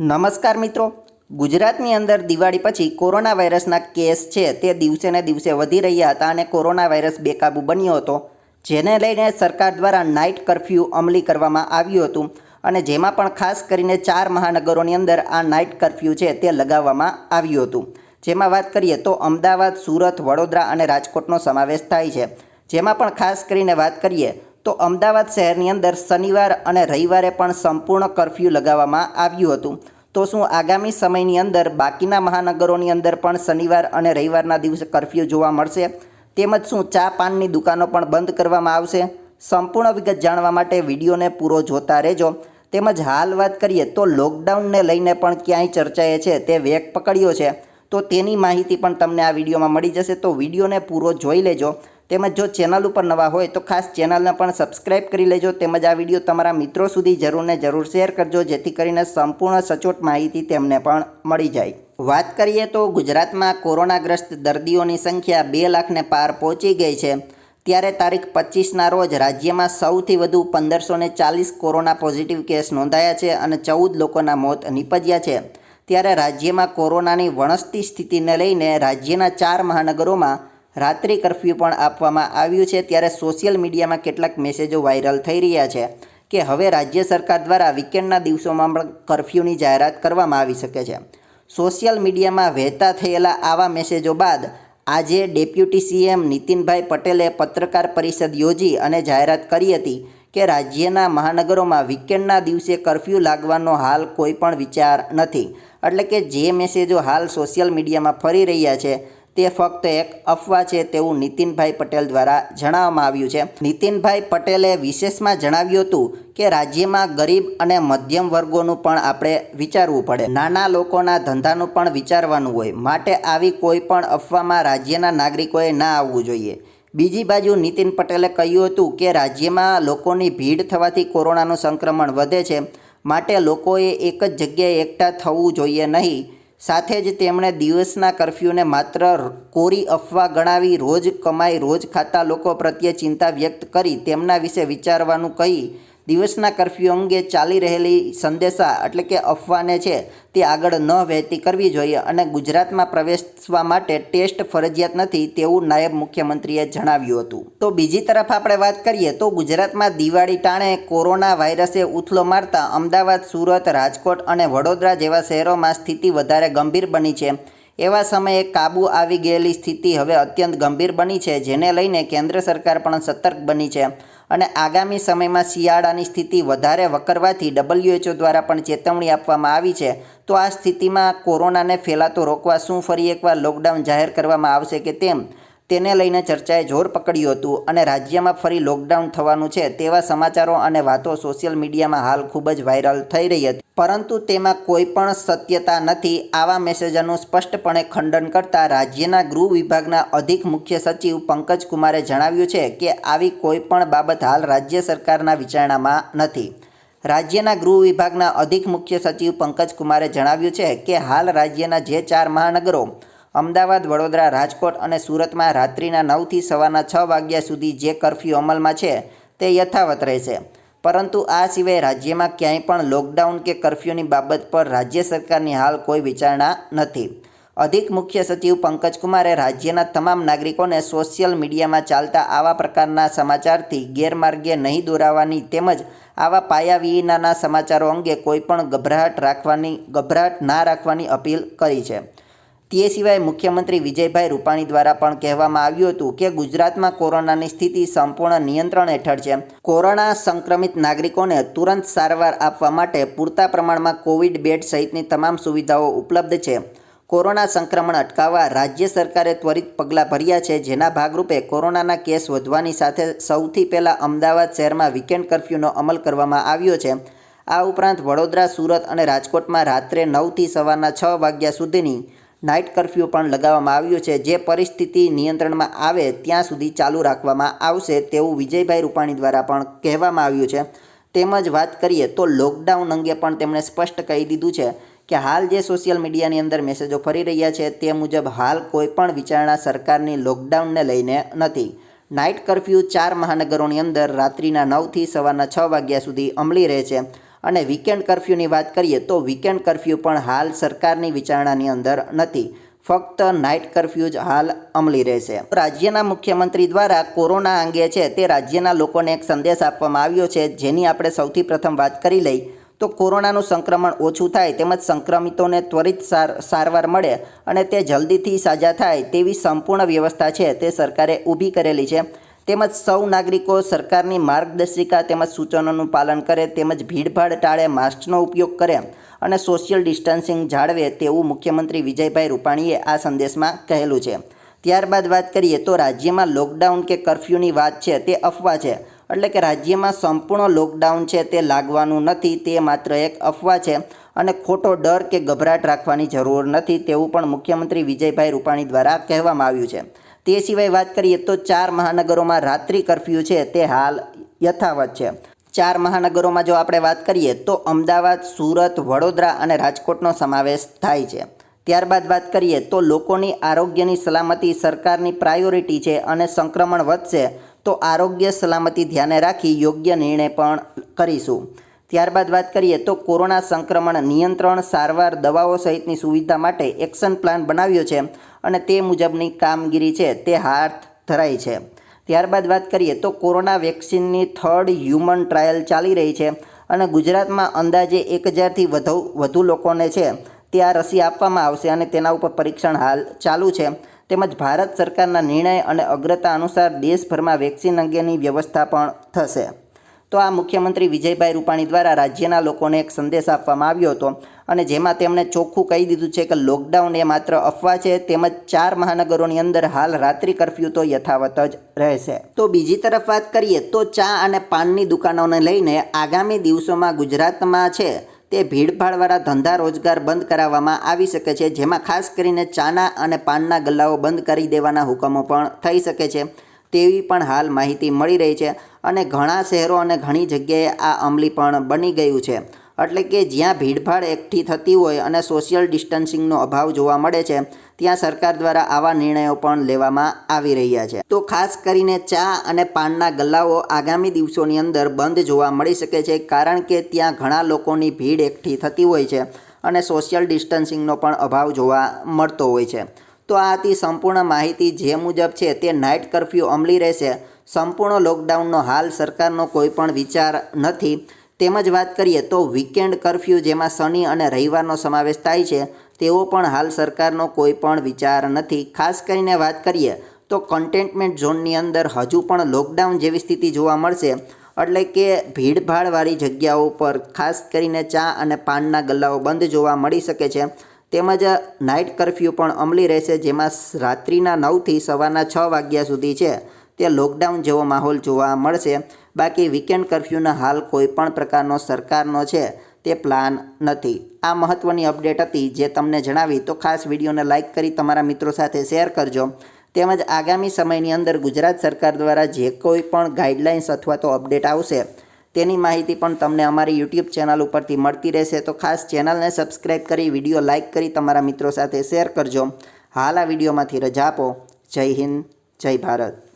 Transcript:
નમસ્કાર મિત્રો. ગુજરાતની અંદર દિવાળી પછી કોરોના વાયરસના કેસ છે તે દિવસે ને દિવસે વધી રહ્યા હતા અને કોરોના વાયરસ બેકાબૂ બન્યો હતો. જેને લઈને સરકાર દ્વારા નાઇટ કરફ્યુ અમલી કરવામાં આવ્યું હતું અને જેમાં પણ ખાસ કરીને ચાર મહાનગરોની અંદર આ નાઇટ કરફ્યુ છે તે લગાવવામાં આવ્યું હતું. જેમાં વાત કરીએ તો અમદાવાદ, સુરત, વડોદરા અને રાજકોટનો સમાવેશ થાય છે. જેમાં પણ ખાસ કરીને વાત કરીએ તો અમદાવાદ શહેરની અંદર શનિવાર અને રવિવારે પણ સંપૂર્ણ કરફ્યુ લગાવવામાં આવ્યું હતું. તો શું આગામી સમયની અંદર બાકીના મહાનગરોની અંદર પણ શનિવાર અને રવિવારના દિવસે કરફ્યુ જોવા મળશે? તેમજ શું ચા પાનની દુકાનો પણ બંધ કરવામાં આવશે? સંપૂર્ણ વિગત જાણવા માટે વિડીયોને પૂરો જોતા રહેજો. તેમજ હાલ વાત કરીએ તો લોકડાઉનને લઈને પણ ક્યાંય ચર્ચાએ છે તે વેગ પકડ્યો છે. તો તેની માહિતી પણ તમને આ વિડીયોમાં મળી જશે. તો વિડીયોને પૂરો જોઈ લેજો. તેમજ જો ચેનલ ઉપર નવા હોય તો ખાસ ચેનલને પણ સબસ્ક્રાઇબ કરી લેજો. તેમજ આ વીડિયો તમારા મિત્રો સુધી જરૂરને જરૂર શેર કરજો, જેથી કરીને સંપૂર્ણ સચોટ માહિતી તેમને પણ મળી જાય. વાત કરીએ તો ગુજરાતમાં કોરોનાગ્રસ્ત દર્દીઓની સંખ્યા બે લાખને પાર પહોંચી ગઈ છે. ત્યારે તારીખ પચીસના રોજ રાજ્યમાં સૌથી વધુ પંદરસો ને ચાલીસ કોરોના પોઝિટિવ કેસ નોંધાયા છે અને ચૌદ લોકોના મોત નીપજ્યા છે. ત્યારે રાજ્યમાં કોરોનાની વણસતી સ્થિતિને લઈને રાજ્યના ચાર મહાનગરોમાં રાત્રિ કરફ્યુ પણ આપવામાં આવ્યું છે ત્યારે સોશિયલ મીડિયામાં કેટલાક મેસેજો વાયરલ થઈ રહ્યા છે કે હવે રાજ્ય સરકાર દ્વારા વીકેન્ડના દિવસોમાં પણ કરફ્યુની જાહેરાત કરવામાં આવી શકે છે. સોશિયલ મીડિયામાં વહેતા થયેલા આવા મેસેજો બાદ આજે ડેપ્યુટી સીએમ નીતિનભાઈ પટેલે પત્રકાર પરિષદ યોજી અને જાહેરાત કરી હતી કે રાજ્યના મહાનગરોમાં વીકેન્ડના દિવસે કરફ્યુ લાગવાનો હાલ કોઈ પણ વિચાર નથી. એટલે કે જે મેસેજો હાલ સોશિયલ મીડિયામાં ફરી રહ્યા છે તે ફક્ત એક અફવા છે તેવું નીતિનભાઈ પટેલ દ્વારા જણાવવામાં આવ્યું છે. નીતિનભાઈ પટેલે વિશેષમાં જણાવ્યું હતું કે રાજ્યમાં ગરીબ અને મધ્યમ વર્ગોનું પણ આપણે વિચારવું પડે. નાના લોકોના ધંધાનું પણ વિચારવાનું હોય. માટે આવી કોઈ પણ અફવામાં રાજ્યના નાગરિકોએ ના આવવું જોઈએ. બીજી બાજુ નીતિન પટેલે કહ્યું હતું કે રાજ્યમાં લોકોની ભીડ થવાથી કોરોનાનું સંક્રમણ વધે છે. માટે લોકોએ એક જ જગ્યાએ એકઠા થવું જોઈએ નહીં. સાથે જ તેમણે દિવસના કરફ્યુને માત્ર કોરી અફવા ગણાવી રોજ કમાઈ રોજ ખાતા લોકો પ્રત્યે ચિંતા વ્યક્ત કરી તેમના વિશે વિચારવાનું કહી દિવસના કરફ્યુ અંગે ચાલી રહેલી સંદેશા એટલે કે અફવાને છે તે આગળ ન વહેતી કરવી જોઈએ અને ગુજરાતમાં પ્રવેશવા માટે ટેસ્ટ ફરજિયાત નથી તેવું નાયબ મુખ્યમંત્રીએ જણાવ્યું હતું. તો બીજી તરફ આપણે વાત કરીએ તો ગુજરાતમાં દિવાળી ટાણે કોરોના વાયરસે ઉથલો મારતા અમદાવાદ, સુરત, રાજકોટ અને વડોદરા જેવા શહેરોમાં સ્થિતિ વધારે ગંભીર બની છે. એવા સમયે કાબુ આવી ગયેલી સ્થિતિ હવે અત્યંત ગંભીર બની છે, જેને લઈને કેન્દ્ર સરકાર પણ સતર્ક બની છે. અને આગામી સમયમાં શિયાળાની સ્થિતિ વધારે વકરવાથી ડબલ્યુએચઓ દ્વારા પણ ચેતવણી આપવામાં આવી છે. તો આ સ્થિતિમાં કોરોનાને ફેલાતો રોકવા શું ફરી એકવાર લોકડાઉન જાહેર કરવામાં આવશે કે તેમ? તેને લઈને ચર્ચાએ જોર પકડ્યું હતું અને રાજ્યમાં ફરી લોકડાઉન થવાનું છે તેવા સમાચારો અને વાતો સોશિયલ મીડિયામાં હાલ ખૂબ જ વાયરલ થઈ રહી હતી. પરંતુ તેમાં કોઈ પણ સત્યતા નથી. આવા મેસેજનું સ્પષ્ટપણે ખંડન કરતા રાજ્યના ગૃહ વિભાગના અધિક મુખ્ય સચિવ પંકજ કુમારે જણાવ્યું છે કે આવી કોઈ પણ બાબત હાલ રાજ્ય સરકારના વિચારણામાં નથી. રાજ્યના ગૃહ વિભાગના અધિક મુખ્ય સચિવ પંકજ કુમારે જણાવ્યું છે કે હાલ રાજ્યના જે ચાર મહાનગરો, અમદાવાદ, વડોદરા, રાજકોટ અને સુરતમાં રાત્રિના નવથી સવારના છ વાગ્યા સુધી જે કરફ્યુ અમલમાં છે, તે યથાવત રહેશે. પરંતુ આ સિવાય રાજ્યમાં ક્યાંય પણ લોકડાઉન કે કરફ્યુની બાબત પર રાજ્ય સરકારની હાલ કોઈ વિચારણા નથી. અધિક મુખ્ય સચિવ પંકજ કુમારે રાજ્યના તમામ નાગરિકોને સોશિયલ મીડિયામાં ચાલતા આવા પ્રકારના સમાચારથી ગેરમાર્ગે નહીં દોરાવાની તેમજ આવા પાયા વિનાના સમાચારો અંગે કોઈ પણ ગભરાટ રાખવાની ગભરાટ ના રાખવાની અપીલ કરી છે. તે સિવાય મુખ્યમંત્રી વિજયભાઈ રૂપાણી દ્વારા પણ કહેવામાં આવ્યું હતું કે ગુજરાતમાં કોરોનાની સ્થિતિ સંપૂર્ણ નિયંત્રણ હેઠળ છે. કોરોના સંક્રમિત નાગરિકોને તુરંત સારવાર આપવા માટે પૂરતા પ્રમાણમાં કોવિડ બેડ સહિતની તમામ સુવિધાઓ ઉપલબ્ધ છે. કોરોના સંક્રમણ અટકાવવા રાજ્ય સરકારે ત્વરિત પગલાં ભર્યા છે, જેના ભાગરૂપે કોરોનાના કેસ વધવાની સાથે સૌથી પહેલાં અમદાવાદ શહેરમાં વીકેન્ડ કરફ્યુનો અમલ કરવામાં આવ્યો છે. આ ઉપરાંત વડોદરા, સુરત અને રાજકોટમાં રાત્રે નવથી સવારના છ વાગ્યા સુધીની નાઇટ કરફ્યુ પણ લગાવવામાં આવ્યું છે. જે પરિસ્થિતિ નિયંત્રણમાં આવે ત્યાં સુધી ચાલુ રાખવામાં આવશે તેવું વિજયભાઈ રૂપાણી દ્વારા પણ કહેવામાં આવ્યું છે. તેમજ વાત કરીએ તો લોકડાઉન અંગે પણ તેમણે સ્પષ્ટ કહી દીધું છે કે હાલ જે સોશિયલ મીડિયાની અંદર મેસેજો ફરી રહ્યા છે તે મુજબ હાલ કોઈ પણ વિચારણા સરકારની લોકડાઉનને લઈને નથી. નાઇટ કરફ્યુ ચાર મહાનગરોની અંદર રાત્રિના નવથી સવારના છ વાગ્યા સુધી અમલી રહે છે અને વીકેન્ડ કર્ફ્યુની વાત કરીએ તો વીકેન્ડ કર્ફ્યુ પણ હાલ સરકારની વિચારણાની અંદર નથી. ફક્ત નાઇટ કર્ફ્યુ જ હાલ અમલી રહેશે. રાજ્યના મુખ્યમંત્રી દ્વારા કોરોના અંગે છે તે રાજ્યના લોકોને એક સંદેશ આપવામાં આવ્યો છે. જેની આપણે સૌથી પ્રથમ વાત કરી લઈ તો કોરોનાનું સંક્રમણ ઓછું થાય તેમજ સંક્રમિતોને ત્વરિત સાર, સારવાર મળે અને તે જલ્દીથી સાજા થાય તેવી સંપૂર્ણ વ્યવસ્થા છે તે સરકારે ઊભી કરેલી છે. તેમજ સૌ નાગરિકો સરકારની માર્ગદર્શિકા તેમજ સૂચનોનું પાલન કરે, તેમજ ભીડભાડ ટાળે, માસ્કનો ઉપયોગ કરે અને સોશિયલ ડિસ્ટન્સિંગ જાળવે તેવું મુખ્યમંત્રી વિજયભાઈ રૂપાણીએ આ સંદેશમાં કહેલું છે. ત્યારબાદ વાત કરીએ તો રાજ્યમાં લોકડાઉન કે કર્ફ્યુની વાત છે તે અફવા છે, એટલે કે રાજ્યમાં સંપૂર્ણ લોકડાઉન છે તે લાગવાનું નથી તે માત્ર એક અફવા છે અને ખોટો ડર કે ગભરાટ રાખવાની જરૂર નથી તેવું પણ મુખ્યમંત્રી વિજયભાઈ રૂપાણી દ્વારા કહેવામાં આવ્યું છે. તે સિવાય વાત કરીએ તો ચાર મહાનગરોમાં રાત્રિ કર્ફ્યુ છે, તે હાલ યથાવત છે. ચાર મહાનગરોમાં જો આપણે વાત કરીએ તો અમદાવાદ, સુરત, વડોદરા અને રાજકોટનો સમાવેશ થાય છે. ત્યારબાદ વાત કરીએ તો લોકોની આરોગ્યની સલામતી સરકારની પ્રાયોરિટી છે અને સંક્રમણ વધશે, તો આરોગ્ય સલામતી ધ્યાને રાખી યોગ્ય નિર્ણય પણ કરીશું. ત્યારબાદ વાત કરીએ તો કોરોના સંક્રમણ નિયંત્રણ, સારવાર, દવાઓ સહિતની સુવિધા માટે એક્શન પ્લાન બનાવ્યો છે. અને તે મુજબની કામગીરી છે તે હાથ ધરાઈ છે. ત્યારબાદ વાત કરીએ તો કોરોના વેક્સિનની થર્ડ હ્યુમન ટ્રાયલ ચાલી રહી છે અને ગુજરાતમાં અંદાજે એક હજારથી વધુ વધુ લોકોને છે તે આ રસી આપવામાં આવશે અને તેના ઉપર પરીક્ષણ હાલ ચાલુ છે. તેમજ ભારત સરકારના નિર્ણય અને અગ્રતા અનુસાર દેશભરમાં વેક્સિન અંગેની વ્યવસ્થા પણ થશે. તો આ મુખ્યમંત્રી વિજયભાઈ રૂપાણી દ્વારા રાજ્યના લોકોને એક સંદેશ આપવામાં આવ્યો હતો અને જેમાં તેમણે ચોખ્ખું કહી દીધું છે કે લોકડાઉન એ માત્ર અફવા છે તેમજ ચાર મહાનગરોની અંદર હાલ રાત્રિ કર્ફ્યુ તો યથાવત જ રહેશે. તો બીજી તરફ વાત કરીએ તો ચા અને પાનની દુકાનોને લઈને આગામી દિવસોમાં ગુજરાતમાં છે તે ભીડભાડવાળા ધંધા રોજગાર બંધ કરાવવામાં આવી શકે છે, જેમાં ખાસ કરીને ચાના અને પાનના ગલ્લાઓ બંધ કરી દેવાના હુકમો પણ થઈ શકે છે. તેવી પણ હાલ માહિતી મળી રહી છે અને ઘણા શહેરો અને ઘણી જગ્યાએ આ અમલી પણ બની ગયું છે. એટલે કે જ્યાં ભીડભાડ એકઠી થતી હોય અને સોશિયલ ડિસ્ટન્સિંગનો અભાવ જોવા મળે છે, ત્યાં સરકાર દ્વારા આવા નિર્ણયો પણ લેવામાં આવી રહ્યા છે. તો ખાસ કરીને ચા અને પાનના ગલ્લાઓ આગામી દિવસોની અંદર બંધ જોવા મળી શકે છે, કારણ કે ત્યાં ઘણા લોકોની ભીડ એકઠી થતી હોય છે અને સોશિયલ ડિસ્ટન્સિંગનો પણ અભાવ જોવા મળતો હોય છે. તો આ હતી સંપૂર્ણ માહિતી જે મુજબ છે, તે નાઇટ કર્ફ્યુ અમલી રહેશે. સંપૂર્ણ લોકડાઉનનો હાલ સરકારનો કોઈ પણ વિચાર નથી. તેમજ વાત કરીએ તો વીકેન્ડ કર્ફ્યુ જેમાં શનિ અને રવિવારનો સમાવેશ થાય છે તેવો પણ હાલ સરકારનો કોઈ પણ વિચાર નથી. ખાસ કરીને વાત કરીએ તો કન્ટેન્ટમેન્ટ ઝોનની અંદર હજુ પણ લોકડાઉન જેવી સ્થિતિ જોવા મળશે, એટલે કે ભીડભાડવાળી જગ્યાઓ પર ખાસ કરીને ચા અને પાનના ગલ્લાઓ બંધ જોવા મળી શકે છે. તેમજ નાઇટ કર્ફ્યુ પણ અમલી રહેશે, જેમાં રાત્રિના નવથી સવારના છ વાગ્યા સુધી છે તે લોકડાઉન જેવો માહોલ જોવા મળશે. બાકી વીકેન્ડ કરફ્યુના હાલ કોઈ પણ પ્રકારનો સરકારનો છે તે પ્લાન નથી. આ મહત્ત્વની અપડેટ હતી જે તમને જણાવી. તો ખાસ વિડીયોને લાઇક કરી તમારા મિત્રો સાથે શેર કરજો. તેમજ આગામી સમયની અંદર ગુજરાત સરકાર દ્વારા જે કોઈ પણ ગાઈડલાઇન્સ અથવા તો અપડેટ આવશે તેની માહિતી પણ તમને અમારી યુટ્યુબ ચેનલ ઉપરથી મળતી રહેશે. તો ખાસ ચેનલને સબસ્ક્રાઈબ કરી, વીડિયો લાઇક કરી તમારા મિત્રો સાથે શેર કરજો. હાલ આ વિડીયોમાંથી રજા આપો. જય હિન્દ, જય ભારત.